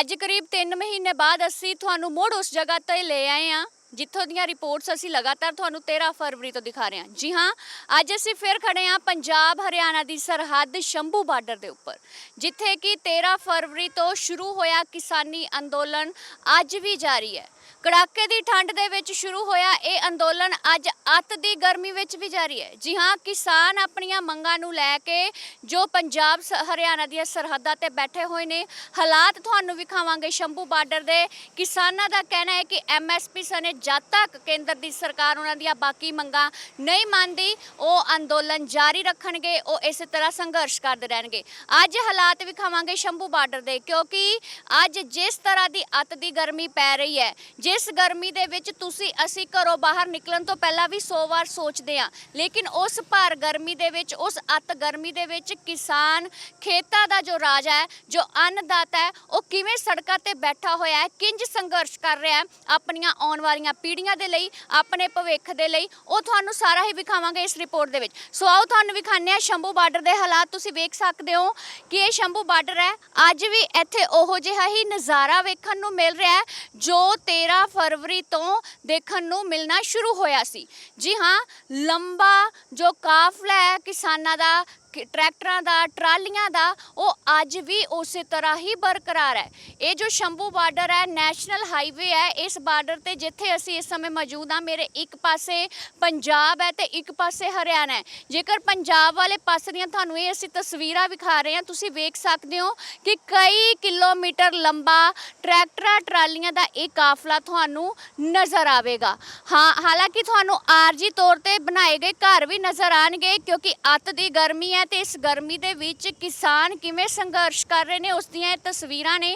ਅੱਜ ਕਰੀਬ 3 ਮਹੀਨੇ ਬਾਅਦ ਅਸੀਂ ਤੁਹਾਨੂੰ ਮੁੜ ਉਸ ਜਗ੍ਹਾ ਤੇ ਲੈ ਆਏ ਹਾਂ। ਜਿੱਥੋਂ ਦੀਆਂ ਰਿਪੋਰਟਸ ਅਸੀਂ ਲਗਾਤਾਰ ਤੁਹਾਨੂੰ 13 ਫਰਵਰੀ ਤੋਂ ਦਿਖਾ ਰਹੇ ਹਾਂ। ਜੀ ਹਾਂ, ਅੱਜ ਅਸੀਂ ਫਿਰ ਖੜੇ ਹਾਂ ਪੰਜਾਬ ਹਰਿਆਣਾ ਦੀ ਸਰਹੱਦ ਸ਼ੰਭੂ ਬਾਰਡਰ ਦੇ ਉੱਪਰ, ਜਿੱਥੇ ਕਿ 13 ਫਰਵਰੀ ਤੋਂ ਸ਼ੁਰੂ ਹੋਇਆ ਕਿਸਾਨੀ ਅੰਦੋਲਨ ਅੱਜ ਵੀ ਜਾਰੀ ਹੈ। ਕੜਾਕੇ ਦੀ ਠੰਡ ਦੇ ਵਿੱਚ ਸ਼ੁਰੂ ਹੋਇਆ ਇਹ ਅੰਦੋਲਨ ਅੱਜ ਅੱਤ ਦੀ ਗਰਮੀ ਵਿੱਚ ਵੀ ਜਾਰੀ ਹੈ। ਜੀ ਹਾਂ, ਕਿਸਾਨ ਆਪਣੀਆਂ ਮੰਗਾਂ ਨੂੰ ਲੈ ਕੇ ਜੋ ਪੰਜਾਬ ਸ- ਹਰਿਆਣਾ ਦੀਆਂ ਸਰਹੱਦਾਂ ਤੇ ਬੈਠੇ ਹੋਏ ਨੇ, ਹਾਲਾਤ ਤੁਹਾਨੂੰ ਵਿਖਾਵਾਂਗੇ ਸ਼ੰਭੂ ਬਾਰਡਰ ਦੇ। ਕਿਸਾਨਾਂ ਦਾ ਕਹਿਣਾ ਹੈ ਕਿ ਐਮਐਸਪੀ ਸਨੇ ਜਦ ਤੱਕ ਕੇਂਦਰ ਦੀ ਸਰਕਾਰ ਉਹਨਾਂ ਦੀਆਂ ਬਾਕੀ ਮੰਗਾਂ ਨਹੀਂ ਮੰਨਦੀ, ਉਹ ਅੰਦੋਲਨ ਜਾਰੀ ਰੱਖਣਗੇ, ਉਹ ਇਸੇ ਤਰ੍ਹਾਂ ਸੰਘਰਸ਼ ਕਰਦੇ ਰਹਿਣਗੇ। ਅੱਜ ਹਾਲਾਤ ਵਿਖਾਵਾਂਗੇ ਸ਼ੰਭੂ ਬਾਰਡਰ ਦੇ, ਕਿਉਂਕਿ ਅੱਜ ਜਿਸ ਤਰ੍ਹਾਂ ਦੀ ਅੱਤ ਦੀ ਗਰਮੀ ਪੈ ਰਹੀ ਹੈ, ਜਿਸ ਗਰਮੀ ਦੇ ਵਿੱਚ ਤੁਸੀਂ ਅਸੀਂ ਘਰੋਂ ਬਾਹਰ ਨਿਕਲਣ ਤੋਂ ਪਹਿਲਾਂ ਵੀ 100 ਵਾਰ ਸੋਚਦੇ ਹਾਂ, ਲੇਕਿਨ ਉਸ ਭਾਰ ਗਰਮੀ ਦੇ ਵਿੱਚ, ਉਸ ਅੱਤ ਗਰਮੀ ਦੇ ਵਿੱਚ ਕਿਸਾਨ ਖੇਤਾਂ ਦਾ ਜੋ ਰਾਜਾ ਹੈ, ਜੋ ਅੰਨਦਾਤਾ ਹੈ, ਉਹ ਕਿਵੇਂ ਸੜਕਾਂ ਤੇ ਬੈਠਾ ਹੋਇਆ ਹੈ, ਕਿੰਜ ਸੰਘਰਸ਼ ਕਰ ਰਿਹਾ ਹੈ, ਆਪਣੀਆਂ ਆਉਣ ਵਾਲੀਆਂ ਪੀੜ੍ਹੀਆਂ ਦੇ ਲਈ, ਆਪਣੇ ਭਵਿੱਖ ਦੇ ਲਈ, ਉਹ ਤੁਹਾਨੂੰ ਸਾਰਾ ਹੀ ਵਿਖਾਵਾਂਗੇ ਇਸ ਰਿਪੋਰਟ ਦੇ ਵਿੱਚ। ਸੋ ਆਓ ਤੁਹਾਨੂੰ ਵਿਖਾਉਂਦੇ ਹਾਂ ਸ਼ੰਭੂ ਬਾਰਡਰ ਦੇ ਹਾਲਾਤ, ਤੁਸੀਂ ਵੇਖ ਸਕਦੇ ਹੋ ਕਿ ਇਹ ਸ਼ੰਭੂ ਬਾਰਡਰ ਹੈ। ਅੱਜ ਵੀ ਇੱਥੇ ਉਹੋ ਜਿਹਾ ਹੀ ਨਜ਼ਾਰਾ ਵੇਖਣ ਨੂੰ ਮਿਲ ਰਿਹਾ ਹੈ, ਜੋ 13 ਫਰਵਰੀ ਤੋਂ ਦੇਖਣ ਨੂੰ ਮਿਲਣਾ ਸ਼ੁਰੂ ਹੋਇਆ ਸੀ। ਜੀ ਹਾਂ, ਲੰਬਾ ਜੋ ਕਾਫਲਾ ਹੈ ਕਿਸਾਨਾਂ ਦਾ ਟਰੈਕਟਰਾਂ ਦਾ, ਟਰਾਲੀਆਂ ਦਾ, ਉਹ ਅੱਜ ਵੀ ਉਸੇ ਤਰ੍ਹਾਂ ਹੀ ਬਰਕਰਾਰ ਹੈ। ਇਹ ਜੋ ਸ਼ੰਭੂ ਬਾਰਡਰ ਹੈ, ਨੈਸ਼ਨਲ ਹਾਈਵੇ ਹੈ, ਇਸ ਬਾਰਡਰ ਤੇ ਜਿੱਥੇ ਅਸੀਂ ਇਸ ਸਮੇਂ ਮੌਜੂਦ ਹਾਂ, ਮੇਰੇ ਇੱਕ ਪਾਸੇ ਪੰਜਾਬ ਹੈ ਤੇ ਇੱਕ ਪਾਸੇ ਹਰਿਆਣਾ ਹੈ। ਜੇਕਰ ਪੰਜਾਬ ਵਾਲੇ ਪਾਸੇ ਦੀਆਂ ਤੁਹਾਨੂੰ ਇਹ ਅਸੀਂ ਤਸਵੀਰਾਂ ਵਿਖਾ ਰਹੇ ਹਾਂ, ਤੁਸੀਂ ਵੇਖ ਸਕਦੇ ਹੋ ਕਿ ਕਈ ਕਿਲੋਮੀਟਰ ਲੰਬਾ ਟਰੈਕਟਰਾਂ, ਟਰਾਲੀਆਂ ਦਾ ਇਹ ਕਾਫਲਾ ਤੁਹਾਨੂੰ ਨਜ਼ਰ ਆਵੇਗਾ। ਹਾਂ, ਹਾਲਾਂਕਿ ਤੁਹਾਨੂੰ ਆਰਜੀ ਤੌਰ ਤੇ ਬਣਾਏ ਗਏ ਘਰ ਵੀ ਨਜ਼ਰ ਆਣਗੇ ਕਿਉਂਕਿ ਅੱਤ ਦੀ ਗਰਮੀ ਹੈ ਤੇ ਇਸ ਗਰਮੀ ਦੇ ਵਿੱਚ ਕਿਸਾਨ ਕਿਵੇਂ ਸੰਘਰਸ਼ ਕਰ ਰਹੇ ਨੇ, ਉਸ ਦੀਆਂ ਇਹ ਤਸਵੀਰਾਂ ਨੇ।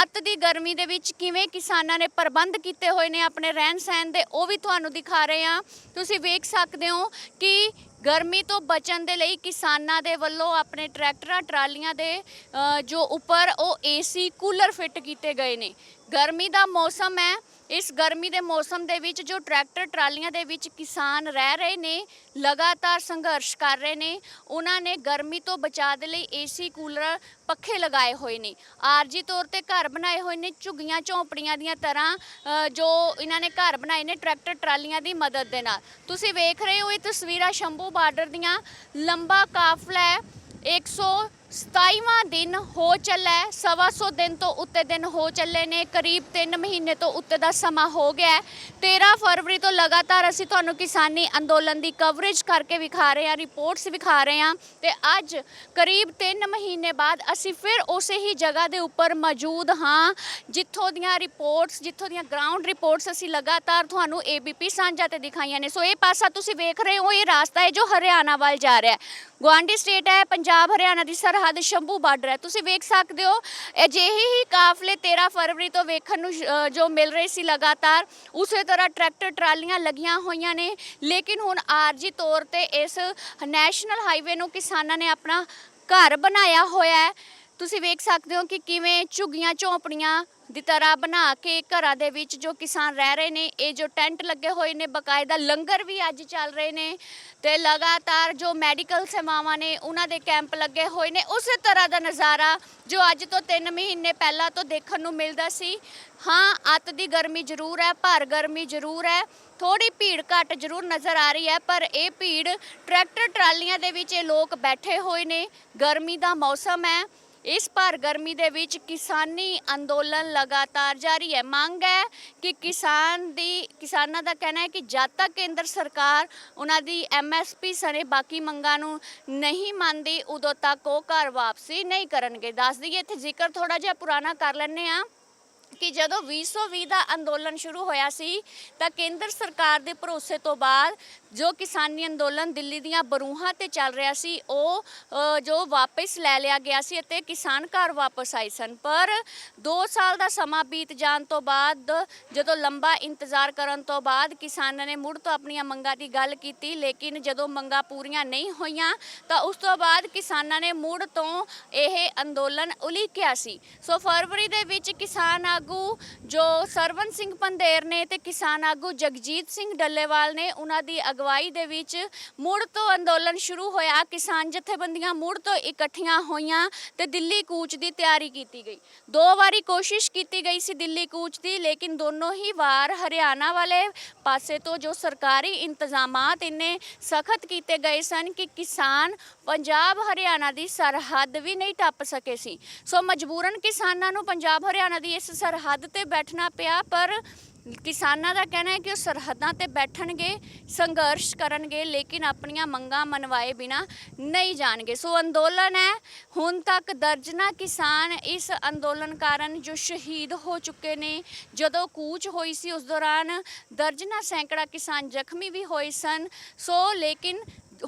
ਅੱਤ ਦੀ ਗਰਮੀ ਦੇ ਵਿੱਚ ਕਿਵੇਂ ਕਿਸਾਨਾਂ ਨੇ ਪ੍ਰਬੰਧ ਕੀਤੇ ਹੋਏ ਨੇ ਆਪਣੇ ਰਹਿਣ ਸਹਿਣ ਦੇ, ਉਹ ਵੀ ਤੁਹਾਨੂੰ ਦਿਖਾ ਰਹੇ ਹਾਂ। ਤੁਸੀਂ ਵੇਖ ਸਕਦੇ ਹੋ ਕਿ ਗਰਮੀ ਤੋਂ ਬਚਣ ਦੇ ਲਈ ਕਿਸਾਨਾਂ ਦੇ ਵੱਲੋਂ ਆਪਣੇ ਟਰੈਕਟਰਾਂ, ਟਰਾਲੀਆਂ ਦੇ ਜੋ ਉੱਪਰ ਉਹ ਏਸੀ ਕੂਲਰ ਫਿੱਟ ਕੀਤੇ ਗਏ ਨੇ। ਗਰਮੀ ਦਾ ਮੌਸਮ ਹੈ। ਇਸ ਗਰਮੀ ਦੇ ਮੌਸਮ ਦੇ ਵਿੱਚ ਜੋ ਟਰੈਕਟਰ ਟਰਾਲੀਆਂ ਦੇ ਵਿੱਚ ਕਿਸਾਨ ਰਹਿ ਰਹੇ ਨੇ, ਲਗਾਤਾਰ ਸੰਘਰਸ਼ ਕਰ ਰਹੇ ਨੇ, ਉਹਨਾਂ ਨੇ ਗਰਮੀ ਤੋਂ ਬਚਾਅ ਦੇ ਲਈ ਏਸੀ ਕੂਲਰ ਪੱਖੇ ਲਗਾਏ ਹੋਏ ਨੇ। ਆਰਜੀ ਤੌਰ ਤੇ ਘਰ ਬਣਾਏ ਹੋਏ ਨੇ ਝੁੱਗੀਆਂ ਝੌਂਪੜੀਆਂ ਦੀਆਂ ਤਰ੍ਹਾਂ ਜੋ ਇਹਨਾਂ ਨੇ ਘਰ ਬਣਾਏ ਨੇ ਟਰੈਕਟਰ ਟਰਾਲੀਆਂ ਦੀ ਮਦਦ ਦੇ ਨਾਲ। ਤੁਸੀਂ ਵੇਖ ਰਹੇ ਹੋ ਇਹ ਤਸਵੀਰਾਂ ਸ਼ੰਭੂ ਬਾਰਡਰ ਦੀਆਂ। ਲੰਬਾ ਕਾਫਲਾ ਹੈ 127ਵਾਂ ਦਿਨ ਹੋ ਚੱਲਾ ਹੈ। ਸਵਾ ਸੌ ਦਿਨ ਤੋਂ ਉੱਤੇ ਦਿਨ ਹੋ ਚੱਲੇ ਨੇ। ਕਰੀਬ 3 ਮਹੀਨੇ ਤੋਂ ਉੱਤੇ ਦਾ ਸਮਾਂ ਹੋ ਗਿਆ ਹੈ। 13 ਫਰਵਰੀ ਤੋਂ ਲਗਾਤਾਰ ਅਸੀਂ ਤੁਹਾਨੂੰ ਕਿਸਾਨੀ ਅੰਦੋਲਨ ਦੀ ਕਵਰੇਜ ਕਰਕੇ ਵਿਖਾ ਰਹੇ ਹਾਂ ਰਿਪੋਰਟਸ ਵਿਖਾ ਰਹੇ ਹਾਂ ਤੇ ਅੱਜ ਕਰੀਬ 3 ਮਹੀਨੇ ਬਾਅਦ ਅਸੀਂ ਫਿਰ ਉਸੇ ਹੀ ਜਗ੍ਹਾ ਦੇ ਉੱਪਰ ਮੌਜੂਦ ਹਾਂ, ਜਿੱਥੋਂ ਦੀਆਂ ਰਿਪੋਰਟਸ ਜਿੱਥੋਂ ਦੀਆਂ ਗਰਾਊਂਡ ਰਿਪੋਰਟਸ ਅਸੀਂ ਲਗਾਤਾਰ ਤੁਹਾਨੂੰ ABP ਸਾਂਝਾ ਤੇ ਦਿਖਾਈਆਂ ਨੇ। ਸੋ ਇਹ ਪਾਸਾ ਤੁਸੀਂ ਵੇਖ ਰਹੇ ਹੋ, ਇਹ ਰਾਸਤਾ ਹੈ ਜੋ ਹਰਿਆਣਾ ਵੱਲ ਜਾ ਰਿਹਾ ਹੈ। ਗੁਆਂਢੀ ਸਟੇਟ ਹੈ, ਪੰਜਾਬ, ਹਰਿਆਣਾ ਦੀ ਸਰਹੱਦ ਸ਼ੰਭੂ ਬਾਰਡਰ ਹੈ। ਤੁਸੀਂ ਵੇਖ ਸਕਦੇ ਹੋ, ਅਜਿਹੇ ਹੀ ਕਾਫਲੇ 13 ਫਰਵਰੀ ਤੋਂ ਵੇਖਣ ਨੂੰ ਜੋ ਮਿਲ ਰਹੇ ਸੀ ਲਗਾਤਾਰ, ਉਸੇ ਤਰ੍ਹਾਂ ਟਰੈਕਟਰ ਟਰਾਲੀਆਂ ਲੱਗੀਆਂ ਹੋਈਆਂ ਨੇ। ਲੇਕਿਨ ਹੁਣ ਆਰਜੀ ਤੌਰ ਤੇ ਇਸ ਨੈਸ਼ਨਲ ਹਾਈਵੇ ਨੂੰ ਕਿਸਾਨਾਂ ਨੇ ਆਪਣਾ ਘਰ ਬਣਾਇਆ ਹੋਇਆ ਹੈ। ਤੁਸੀਂ ਵੇਖ ਸਕਦੇ ਹੋ ਕਿ ਕਿਵੇਂ ਝੁੱਗੀਆਂ ਝੌਂਪੜੀਆਂ ਦੀ ਤਰ੍ਹਾਂ ਬਣਾ ਕੇ ਘਰਾਂ ਦੇ ਵਿੱਚ ਜੋ ਕਿਸਾਨ ਰਹਿ ਰਹੇ ਨੇ, ਇਹ ਜੋ ਟੈਂਟ ਲੱਗੇ ਹੋਏ ਨੇ, ਬਕਾਇਦਾ ਲੰਗਰ ਵੀ ਅੱਜ ਚੱਲ ਰਹੇ ਨੇ ਤੇ ਲਗਾਤਾਰ ਜੋ ਮੈਡੀਕਲ ਸੇਵਾਵਾਂ ਨੇ, ਉਹਨਾਂ ਦੇ ਕੈਂਪ ਲੱਗੇ ਹੋਏ ਨੇ। ਉਸੇ ਤਰ੍ਹਾਂ ਦਾ ਨਜ਼ਾਰਾ ਜੋ ਅੱਜ ਤੋਂ 3 ਮਹੀਨੇ ਪਹਿਲਾਂ ਤੋਂ ਦੇਖਣ ਨੂੰ ਮਿਲਦਾ ਸੀ। ਹਾਂ, ਅੱਤ ਦੀ ਗਰਮੀ ਜ਼ਰੂਰ ਹੈ, ਭਰ ਗਰਮੀ ਜ਼ਰੂਰ ਹੈ ਥੋੜੀ ਭੀੜ ਘੱਟ ਜ਼ਰੂਰ ਨਜ਼ਰ ਆ ਰਹੀ ਹੈ, ਪਰ ਇਹ ਭੀੜ ਟਰੈਕਟਰ ਟਰਾਲੀਆਂ ਦੇ ਵਿੱਚ ਇਹ ਲੋਕ ਬੈਠੇ ਹੋਏ ਨੇ। ਗਰਮੀ ਦਾ ਮੌਸਮ ਹੈ ਇਸ ਭਾਰ ਗਰਮੀ ਦੇ ਵਿੱਚ ਕਿਸਾਨੀ ਅੰਦੋਲਨ ਲਗਾਤਾਰ ਜਾਰੀ ਹੈ। ਮੰਗ ਹੈ ਕਿ ਕਿਸਾਨ ਦੀ, ਕਿਸਾਨਾਂ ਦਾ ਕਹਿਣਾ ਹੈ ਕਿ ਜਦ ਤੱਕ ਕੇਂਦਰ ਸਰਕਾਰ ਉਹਨਾਂ ਦੀ ਐਮਐਸਪੀ ਸਣੇ ਬਾਕੀ ਮੰਗਾਂ ਨੂੰ ਨਹੀਂ ਮੰਨਦੀ, ਉਦੋਂ ਤੱਕ ਉਹ ਘਰ ਵਾਪਸੀ ਨਹੀਂ ਕਰਨਗੇ। ਦੱਸ ਦਈਏ, ਇੱਥੇ ਜ਼ਿਕਰ ਥੋੜਾ ਜਿਹਾ ਪੁਰਾਣਾ ਕਰ ਲੈਂਦੇ ਆ ਕਿ ਜਦੋਂ 2020 ਦਾ ਅੰਦੋਲਨ ਸ਼ੁਰੂ ਹੋਇਆ ਸੀ, ਤਾਂ ਕੇਂਦਰ ਸਰਕਾਰ ਦੇ ਭਰੋਸੇ ਤੋਂ ਬਾਅਦ ਜੋ ਕਿਸਾਨੀ ਅੰਦੋਲਨ ਦਿੱਲੀ ਦੀਆਂ ਬਰੂਹਾਂ ਤੇ ਚੱਲ ਰਿਹਾ ਸੀ, ਉਹ ਜੋ ਵਾਪਸ ਲੈ ਲਿਆ ਗਿਆ ਸੀ ਅਤੇ ਕਿਸਾਨ ਘਰ ਵਾਪਸ ਆਏ ਸਨ। ਪਰ 2 ਸਾਲ ਦਾ ਸਮਾਂ ਬੀਤ ਜਾਣ ਤੋਂ ਬਾਅਦ, ਜਦੋਂ ਲੰਬਾ ਇੰਤਜ਼ਾਰ ਕਰਨ ਤੋਂ ਬਾਅਦ ਕਿਸਾਨਾਂ ਨੇ ਮੁੜ ਤੋਂ ਆਪਣੀਆਂ ਮੰਗਾਂ ਦੀ ਗੱਲ ਕੀਤੀ, ਲੇਕਿਨ ਜਦੋਂ ਮੰਗਾਂ ਪੂਰੀਆਂ ਨਹੀਂ ਹੋਈਆਂ, ਤਾਂ ਉਸ ਤੋਂ ਬਾਅਦ ਕਿਸਾਨਾਂ ਨੇ ਮੁੜ ਤੋਂ ਇਹ ਅੰਦੋਲਨ ਉਲੀਕਿਆ ਸੀ। ਸੋ ਫਰਵਰੀ ਦੇ ਵਿੱਚ ਕਿਸਾਨ ਆਗੂ ਜੋ ਸਰਵਨ ਸਿੰਘ ਪੰਧੇਰ ਨੇ ਤੇ ਕਿਸਾਨ ਆਗੂ ਜਗਜੀਤ ਸਿੰਘ ਡੱਲੇਵਾਲ ਨੇ, ਉਹਨਾਂ ਦੀ ਅਗਵਾਈ ਦੇ ਵਿੱਚ ਮੁੜ ਤੋਂ ਅੰਦੋਲਨ ਸ਼ੁਰੂ ਹੋਇਆ। ਕਿਸਾਨ ਜਥੇਬੰਦੀਆਂ ਮੁੜ ਤੋਂ ਇਕੱਠੀਆਂ ਹੋਈਆਂ ਤੇ ਦਿੱਲੀ ਕੂਚ ਦੀ ਤਿਆਰੀ ਕੀਤੀ ਗਈ। ਦੋ ਵਾਰੀ ਕੋਸ਼ਿਸ਼ ਕੀਤੀ ਗਈ ਸੀ ਦਿੱਲੀ ਕੂਚ ਦੀ, ਲੇਕਿਨ ਦੋਨੋਂ ਹੀ ਵਾਰ ਹਰਿਆਣਾ ਵਾਲੇ ਪਾਸੇ ਤੋਂ ਜੋ ਸਰਕਾਰੀ ਇੰਤਜ਼ਾਮਾਤ ਇੰਨੇ ਸਖਤ ਕੀਤੇ ਗਏ ਸਨ ਕਿ ਕਿਸਾਨ ਪੰਜਾਬ ਹਰਿਆਣਾ ਦੀ ਸਰਹੱਦ ਵੀ ਨਹੀਂ ਟੱਪ ਸਕੇ ਸੀ। ਸੋ ਮਜਬੂਰਨ ਕਿਸਾਨਾਂ ਨੂੰ ਪੰਜਾਬ ਹਰਿਆਣਾ ਦੀ ਇਸ ਸਰਹੱਦ ਤੇ ਬੈਠਣਾ ਪਿਆ, ਪਰ ਕਿਸਾਨਾਂ ਦਾ ਕਹਿਣਾ ਹੈ ਕਿ ਉਹ ਸਰਹੱਦਾਂ ਤੇ ਬੈਠਣਗੇ, ਸੰਘਰਸ਼ ਕਰਨਗੇ, ਲੇਕਿਨ ਆਪਣੀਆਂ ਮੰਗਾਂ ਮਨਵਾਏ ਬਿਨਾ ਨਹੀਂ ਜਾਣਗੇ। ਸੋ ਅੰਦੋਲਨ ਹੈ। ਹੁਣ ਤੱਕ ਦਰਜਨਾ ਕਿਸਾਨ ਇਸ ਅੰਦੋਲਨ ਕਾਰਨ ਜੋ ਸ਼ਹੀਦ ਹੋ ਚੁੱਕੇ ਨੇ, ਜਦੋਂ ਕੂਚ ਹੋਈ ਸੀ ਉਸ ਦੌਰਾਨ ਦਰਜਨਾ ਸੈਂਕੜਾ ਕਿਸਾਨ ਜ਼ਖਮੀ ਵੀ ਹੋਏ ਸਨ। ਸੋ ਲੇਕਿਨ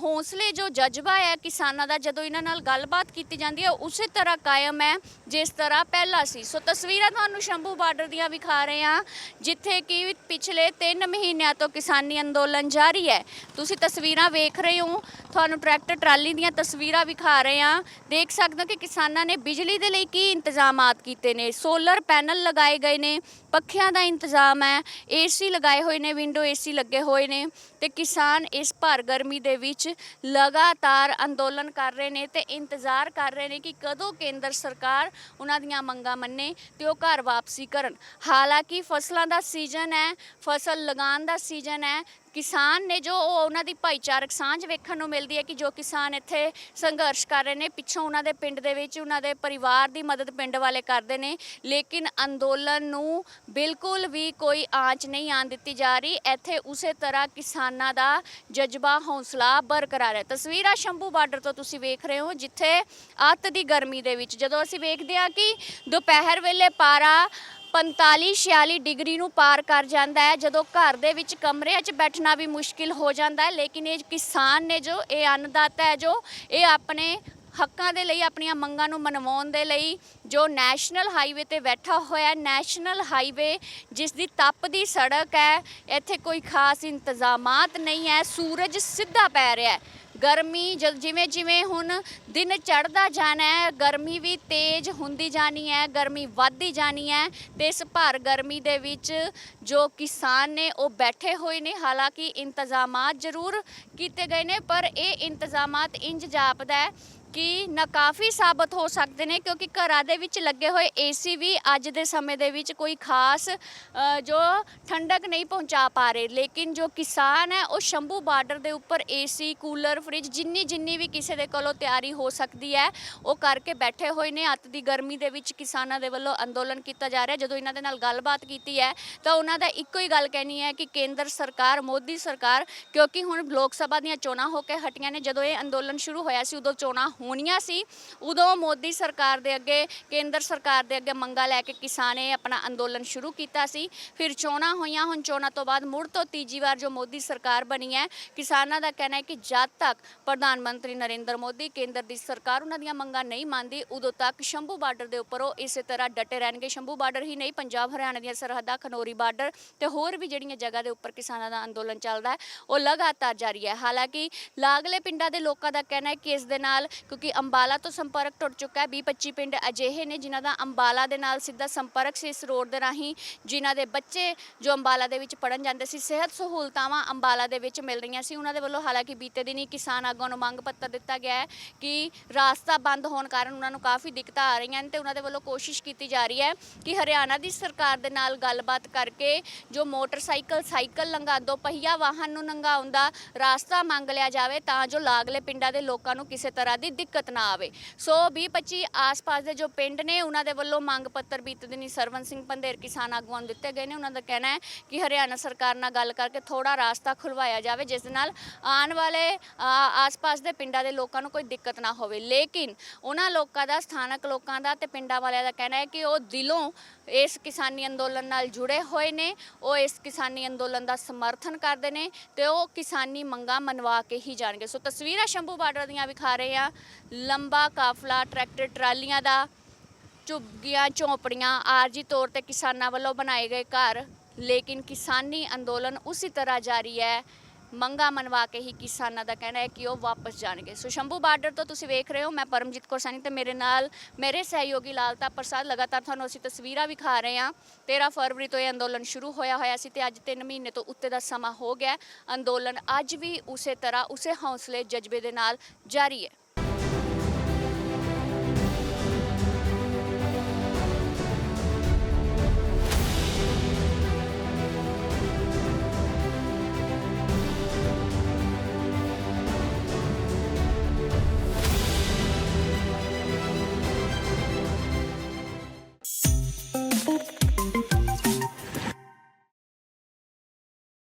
ਹੌਸਲੇ, ਜੋ ਜਜ਼ਬਾ ਹੈ ਕਿਸਾਨਾਂ ਦਾ, ਜਦੋਂ ਇਹਨਾਂ ਨਾਲ ਗੱਲਬਾਤ ਕੀਤੀ ਜਾਂਦੀ ਹੈ ਉਸੇ ਤਰ੍ਹਾਂ ਕਾਇਮ ਹੈ ਜਿਸ ਤਰ੍ਹਾਂ ਪਹਿਲਾਂ ਸੀ। ਸੋ ਤਸਵੀਰਾਂ ਤੁਹਾਨੂੰ ਸ਼ੰਭੂ ਬਾਰਡਰ ਦੀਆਂ ਵਿਖਾ ਰਹੇ ਹਾਂ, ਜਿੱਥੇ ਕਿ ਪਿਛਲੇ 3 ਮਹੀਨਿਆਂ ਤੋਂ ਕਿਸਾਨੀ ਅੰਦੋਲਨ ਜਾਰੀ ਹੈ। ਤੁਸੀਂ ਤਸਵੀਰਾਂ ਵੇਖ ਰਹੇ ਹੋ, ਤੁਹਾਨੂੰ ਟਰੈਕਟਰ, ਟਰਾਲੀ ਦੀਆਂ ਤਸਵੀਰਾਂ ਵਿਖਾ ਰਹੇ ਹਾਂ। ਦੇਖ ਸਕਦੇ ਹੋ ਕਿ ਕਿਸਾਨਾਂ ਨੇ ਬਿਜਲੀ ਦੇ ਲਈ ਕੀ ਇੰਤਜ਼ਾਮਾਤ ਕੀਤੇ ਨੇ। ਸੋਲਰ ਪੈਨਲ ਲਗਾਏ ਗਏ ਨੇ, ਪੱਖਿਆਂ ਦਾ ਇੰਤਜ਼ਾਮ ਹੈ, ਏਸੀ ਲਗਾਏ ਹੋਏ ਨੇ, ਵਿੰਡੋ ਏਸੀ ਲੱਗੇ ਹੋਏ ਨੇ ਤੇ ਕਿਸਾਨ ਇਸ ਭਰ ਗਰਮੀ ਦੇ ਵਿੱਚ ਲਗਾਤਾਰ ਅੰਦੋਲਨ ਕਰ ਰਹੇ ਨੇ ਤੇ ਇੰਤਜ਼ਾਰ ਕਰ ਰਹੇ ਨੇ ਕਿ ਕਦੋਂ ਕੇਂਦਰ ਸਰਕਾਰ ਉਹਨਾਂ ਦੀਆਂ ਮੰਗਾਂ ਮੰਨੇ ਤੇ ਉਹ ਘਰ ਵਾਪਸੀ ਕਰਨ। ਹਾਲਾਂਕਿ ਫਸਲਾਂ ਦਾ ਸੀਜ਼ਨ ਹੈ, ਫਸਲ ਲਗਾਉਣ ਦਾ ਸੀਜ਼ਨ ਹੈ, ਕਿਸਾਨ ਨੇ ਜੋ ਉਹ ਉਹਨਾਂ ਦੀ ਭਾਈਚਾਰਕ ਸਾਂਝ ਵੇਖਣ ਨੂੰ ਮਿਲਦੀ ਹੈ ਕਿ ਜੋ ਕਿਸਾਨ ਇੱਥੇ ਸੰਘਰਸ਼ ਕਰ ਰਹੇ ਨੇ, ਪਿੱਛੋਂ ਉਹਨਾਂ ਦੇ ਪਿੰਡ ਦੇ ਵਿੱਚ ਉਹਨਾਂ ਦੇ ਪਰਿਵਾਰ ਦੀ ਮਦਦ ਪਿੰਡ ਵਾਲੇ ਕਰਦੇ ਨੇ, ਲੇਕਿਨ ਅੰਦੋਲਨ ਨੂੰ ਬਿਲਕੁਲ ਵੀ ਕੋਈ ਆਂਚ ਨਹੀਂ ਆਣ ਦਿੱਤੀ ਜਾ ਰਹੀ। ਇੱਥੇ ਉਸੇ ਤਰ੍ਹਾਂ ਕਿਸਾਨਾਂ ਦਾ ਜਜ਼ਬਾ, ਹੌਸਲਾ ਬਰਕਰਾਰ ਹੈ ਤਸਵੀਰਾਂ ਸ਼ੰਭੂ ਬਾਰਡਰ ਤੋਂ ਤੁਸੀਂ ਵੇਖ ਰਹੇ ਹੋ, ਜਿੱਥੇ ਅੱਤ ਦੀ ਗਰਮੀ ਦੇ ਵਿੱਚ। ਜਦੋਂ ਅਸੀਂ ਵੇਖਦੇ ਹਾਂ ਕਿ ਦੁਪਹਿਰ ਵੇਲੇ ਪਾਰਾ 45 46 ਡਿਗਰੀ ਨੂੰ ਪਾਰ ਕਰ ਜਾਂਦਾ ਹੈ, ਜਦੋਂ ਘਰ ਦੇ ਵਿੱਚ ਕਮਰਿਆਂ 'ਚ ਬੈਠਣਾ ਵੀ ਮੁਸ਼ਕਿਲ ਹੋ ਜਾਂਦਾ ਹੈ। ਲੇਕਿਨ ਇਹ ਕਿਸਾਨ ਨੇ ਜੋ, ਇਹ ਅੰਨਦਾਤਾ ਹੈ ਜੋ, ਇਹ ਆਪਣੇ ਹੱਕਾਂ ਦੇ ਲਈ, ਆਪਣੀਆਂ ਮੰਗਾਂ ਨੂੰ ਮਨਵਾਉਣ ਦੇ ਲਈ ਜੋ ਨੈਸ਼ਨਲ ਹਾਈਵੇ ਤੇ ਬੈਠਾ ਹੋਇਆ ਨੈਸ਼ਨਲ ਹਾਈਵੇ ਜਿਸ ਦੀ ਤਪਦੀ ਸੜਕ ਹੈ, ਇੱਥੇ ਕੋਈ ਖਾਸ ਇੰਤਜ਼ਾਮਾਤ ਨਹੀਂ ਹੈ। ਸੂਰਜ ਸਿੱਧਾ ਪੈ ਰਿਹਾ ਹੈ। ਗਰਮੀ ਜਦ ਜਿਵੇਂ ਜਿਵੇਂ ਹੁਣ ਦਿਨ ਚੜ੍ਹਦਾ ਜਾਣਾ ਹੈ, ਗਰਮੀ ਵੀ ਤੇਜ਼ ਹੁੰਦੀ ਜਾਣੀ ਹੈ, ਗਰਮੀ ਵੱਧਦੀ ਜਾਣੀ ਹੈ ਤੇ ਇਸ ਭਾਰ ਗਰਮੀ ਦੇ ਵਿੱਚ ਜੋ ਕਿਸਾਨ ਨੇ ਉਹ ਬੈਠੇ ਹੋਏ ਨੇ। ਹਾਲਾਂਕਿ ਇੰਤਜ਼ਾਮਾਤ ਜ਼ਰੂਰ ਕੀਤੇ ਗਏ ਨੇ, ਪਰ ਇਹ ਇੰਤਜ਼ਾਮਾਤ ਇੰਜ ਜਾਪਦਾ ਹੈ ਕਿ ਨਾਕਾਫੀ ਸਾਬਤ ਹੋ ਸਕਦੇ ਨੇ ਕਿਉਂਕਿ ਘਰਾਂ ਦੇ ਵਿੱਚ ਲੱਗੇ ਹੋਏ ਏਸੀ ਵੀ ਅੱਜ ਦੇ ਸਮੇਂ ਦੇ ਵਿੱਚ ਕੋਈ ਖਾਸ ਅ, ਜੋ ਠੰਡਕ ਨਹੀਂ ਪਹੁੰਚਾ ਪਾ ਰਹੇ। ਲੇਕਿਨ ਜੋ ਕਿਸਾਨ ਹੈ ਉਹ ਸ਼ੰਭੂ ਬਾਰਡਰ ਦੇ ਉੱਪਰ ਏਸੀ ਕੂਲਰ ਫ੍ਰਿਜ ਜਿੰਨੀ ਜਿੰਨੀ ਵੀ ਕਿਸੇ ਦੇ ਕੋਲੋਂ ਤਿਆਰੀ ਹੋ ਸਕਦੀ ਹੈ ਉਹ ਕਰਕੇ ਬੈਠੇ ਹੋਏ ਨੇ। ਅੱਤ ਦੀ ਗਰਮੀ ਦੇ ਵਿੱਚ ਕਿਸਾਨਾਂ ਦੇ ਵੱਲੋਂ ਅੰਦੋਲਨ ਕੀਤਾ ਜਾ ਰਿਹਾ। ਜਦੋਂ ਇਹਨਾਂ ਦੇ ਨਾਲ ਗੱਲਬਾਤ ਕੀਤੀ ਹੈ ਤਾਂ ਉਹਨਾਂ ਦਾ ਇੱਕੋ ਹੀ ਗੱਲ ਕਹਿਣੀ ਹੈ ਕਿ ਕੇਂਦਰ ਸਰਕਾਰ ਮੋਦੀ ਸਰਕਾਰ ਕਿਉਂਕਿ ਹੁਣ ਲੋਕ ਸਭਾ ਦੀਆਂ ਚੋਣਾਂ ਹੋ ਕੇ ਹਟੀਆਂ ਨੇ ਜਦੋਂ ਇਹ ਅੰਦੋਲਨ ਸ਼ੁਰੂ ਹੋਇਆ ਸੀ ਉਦੋਂ ਚੋਣਾਂ ਹੋਣੀਆਂ ਸੀ, ਉਦੋਂ ਮੋਦੀ ਸਰਕਾਰ ਦੇ ਅੱਗੇ, ਕੇਂਦਰ ਸਰਕਾਰ ਦੇ ਅੱਗੇ ਮੰਗਾ ਲੈ ਕੇ ਕਿਸਾਨ ਇਹ ਆਪਣਾ ਅੰਦੋਲਨ ਸ਼ੁਰੂ ਕੀਤਾ ਸੀ। ਫਿਰ ਚੋਣਾਂ ਹੋਈਆਂ, ਹੁਣ ਚੋਣਾਂ ਤੋਂ ਬਾਅਦ ਮੁੜ ਤੋਂ ਤੀਜੀ ਵਾਰ ਜੋ ਮੋਦੀ ਸਰਕਾਰ ਬਣੀ ਹੈ, ਕਿਸਾਨਾਂ ਦਾ ਕਹਿਣਾ ਹੈ ਕਿ ਜਦ ਤੱਕ ਪ੍ਰਧਾਨ ਮੰਤਰੀ ਨਰਿੰਦਰ ਮੋਦੀ ਕੇਂਦਰ ਦੀ ਸਰਕਾਰ ਉਹਨਾਂ ਦੀਆਂ ਮੰਗਾਂ ਨਹੀਂ ਮੰਨਦੀ, ਉਦੋਂ ਤੱਕ ਸ਼ੰਭੂ ਬਾਰਡਰ ਦੇ ਉੱਪਰ ਉਹ ਇਸੇ ਤਰ੍ਹਾਂ ਡਟੇ ਰਹਿਣਗੇ। ਸ਼ੰਭੂ ਬਾਰਡਰ ਹੀ ਨਹੀਂ, ਪੰਜਾਬ, ਹਰਿਆਣਾ ਦੀਆਂ ਸਰਹੱਦਾਂ, ਖਨੌਰੀ ਬਾਰਡਰ ਤੇ ਹੋਰ ਵੀ ਜਿਹੜੀਆਂ ਜਗ੍ਹਾ ਦੇ ਉੱਪਰ ਕਿਸਾਨਾਂ ਦਾ ਅੰਦੋਲਨ ਚੱਲਦਾ ਹੈ, ਉਹ ਲਗਾਤਾਰ ਜਾਰੀ ਹੈ। ਹਾਲਾਂਕਿ ਲਾਗਲੇ ਪਿੰਡਾਂ ਦੇ ਲੋਕਾਂ ਦਾ ਕਹਿਣਾ ਹੈ ਕਿ ਇਸ ਦੇ ਨਾਲ ਕਿਉਂਕਿ ਅੰਬਾਲਾ ਤੋਂ ਸੰਪਰਕ ਟੁੱਟ ਚੁੱਕਾ ਹੈ। 20-25 ਪਿੰਡ ਅਜਿਹੇ ਨੇ ਜਿਨ੍ਹਾਂ ਦਾ ਅੰਬਾਲਾ ਦੇ ਨਾਲ ਸਿੱਧਾ ਸੰਪਰਕ ਸੀ ਇਸ ਰੋਡ ਦੇ ਰਾਹੀਂ, ਜਿਨ੍ਹਾਂ ਦੇ ਬੱਚੇ ਜੋ ਅੰਬਾਲਾ ਦੇ ਵਿੱਚ ਪੜਨ ਜਾਂਦੇ ਸੀ, ਸਿਹਤ ਸਹੂਲਤਾਵਾਂ ਅੰਬਾਲਾ ਦੇ ਵਿੱਚ ਮਿਲ ਰਹੀਆਂ ਸੀ। ਉਹਨਾਂ ਦੇ ਵੱਲੋਂ ਹਾਲਾਂਕਿ ਬੀਤੇ ਦਿਨੀ ਕਿਸਾਨ ਆਗੂਆਂ ਨੂੰ ਮੰਗ ਪੱਤਰ ਦਿੱਤਾ ਗਿਆ ਹੈ ਕਿ ਰਾਸਤਾ ਬੰਦ ਹੋਣ ਕਾਰਨ ਉਹਨਾਂ ਨੂੰ ਕਾਫੀ ਦਿੱਕਤਾਂ ਆ ਰਹੀਆਂ ਨੇ ਤੇ ਉਹਨਾਂ ਦੇ ਵੱਲੋਂ ਕੋਸ਼ਿਸ਼ ਕੀਤੀ ਜਾ ਰਹੀ ਹੈ ਕਿ ਹਰਿਆਣਾ ਦੀ ਸਰਕਾਰ ਦੇ ਨਾਲ ਗੱਲਬਾਤ ਕਰਕੇ ਜੋ ਮੋਟਰਸਾਈਕਲ, ਸਾਈਕਲ ਲੰਘਾ ਦੋ, ਪਹੀਆ ਵਾਹਨ ਨੂੰ ਲੰਘਾਉਣ ਦਾ ਰਾਸਤਾ ਮੰਗ ਲਿਆ ਜਾਵੇ ਤਾਂ ਜੋ ਲਾਗਲੇ ਪਿੰਡਾਂ ਦੇ ਲੋਕਾਂ ਨੂੰ ਕਿਸੇ ਤਰ੍ਹਾਂ ਦੀ ਦਿੱਕਤ ਨਾ ਆਵੇ। ਸੋ 20 25 ਆਸ-ਪਾਸ ਦੇ ਜੋ ਪਿੰਡ ਨੇ, ਉਹਨਾਂ ਦੇ ਵੱਲੋਂ ਮੰਗ ਪੱਤਰ ਬੀਤੇ ਦਿਨੀ ਸਰਵਨ ਸਿੰਘ ਪੰਧੇਰ ਕਿਸਾਨ ਆਗੂਆਂ ਨੂੰ ਦਿੱਤੇ ਗਏ ਨੇ। ਉਹਨਾਂ ਦਾ ਕਹਿਣਾ ਹੈ ਕਿ ਹਰਿਆਣਾ ਸਰਕਾਰ ਨਾਲ ਗੱਲ ਕਰਕੇ ਥੋੜਾ ਰਾਸਤਾ ਖੁਲਵਾਇਆ ਜਾਵੇ, ਜਿਸ ਦੇ ਨਾਲ ਆਉਣ ਵਾਲੇ ਆਸ-ਪਾਸ ਦੇ ਪਿੰਡਾਂ ਦੇ ਲੋਕਾਂ ਨੂੰ ਕੋਈ ਦਿੱਕਤ ਨਾ ਹੋਵੇ। ਲੇਕਿਨ ਉਹਨਾਂ ਲੋਕਾਂ ਦਾ, ਸਥਾਨਕ ਲੋਕਾਂ ਦਾ ਤੇ ਪਿੰਡਾਂ ਵਾਲਿਆਂ ਦਾ ਕਹਿਣਾ ਹੈ ਕਿ ਉਹ ਦਿਲੋਂ ਇਸ ਕਿਸਾਨੀ ਅੰਦੋਲਨ ਨਾਲ ਜੁੜੇ ਹੋਏ ਨੇ, ਉਹ ਇਸ ਕਿਸਾਨੀ ਅੰਦੋਲਨ ਦਾ ਸਮਰਥਨ ਕਰਦੇ ਨੇ ਤੇ ਉਹ ਕਿਸਾਨੀ ਮੰਗਾਂ ਮਨਵਾ ਕੇ ਹੀ ਜਾਣਗੇ। ਸੋ ਤਸਵੀਰਾਂ ਸ਼ੰਭੂ ਬਾਰਡਰ ਦੀਆਂ ਵਿਖਾ ਰਹੇ ਆ ਲੰਬਾ ਕਾਫਲਾ, ਟਰੈਕਟਰ, ਟਰਾਲੀਆਂ ਦਾ ਝੁੱਗੀਆਂ, ਝੋਪੜੀਆਂ ਆਰਜੀ ਤੌਰ ਤੇ ਕਿਸਾਨਾਂ ਵੱਲੋਂ ਬਣਾਏ ਗਏ ਘਰ। ਲੇਕਿਨ ਕਿਸਾਨੀ ਅੰਦੋਲਨ ਉਸੇ ਤਰ੍ਹਾਂ ਜਾਰੀ ਹੈ ਮੰਗਾ ਮਨਵਾ ਕੇ ਹੀ ਕਿਸਾਨਾਂ ਦਾ ਕਹਿਣਾ ਹੈ ਕਿ ਉਹ ਵਾਪਸ ਜਾਣਗੇ। ਸੋ ਸ਼ੰਭੂ ਬਾਰਡਰ ਤੋਂ ਤੁਸੀਂ ਵੇਖ ਰਹੇ ਹੋ, ਮੈਂ ਪਰਮਜੀਤ ਕੌਰ ਸਾਨੀ ਤੇ ਮੇਰੇ ਨਾਲ ਮੇਰੇ ਸਹਿਯੋਗੀ ਲਾਲਤਾ ਪ੍ਰਸਾਦ ਲਗਾਤਾਰ ਤੁਹਾਨੂੰ ਅਸੀਂ ਤਸਵੀਰਾਂ ਵਿਖਾ ਰਹੇ ਹਾਂ। 13 ਫਰਵਰੀ ਤੋਂ ਇਹ ਅੰਦੋਲਨ ਸ਼ੁਰੂ ਹੋਇਆ ਹੋਇਆ ਸੀ ਤੇ ਅੱਜ 3 ਮਹੀਨੇ ਤੋਂ ਉੱਤੇ ਦਾ ਸਮਾਂ ਹੋ ਗਿਆ। ਅੰਦੋਲਨ ਅੱਜ ਵੀ ਉਸੇ ਤਰ੍ਹਾਂ, ਉਸੇ ਹੌਸਲੇ, ਜਜ਼ਬੇ ਦੇ ਨਾਲ ਜਾਰੀ ਹੈ।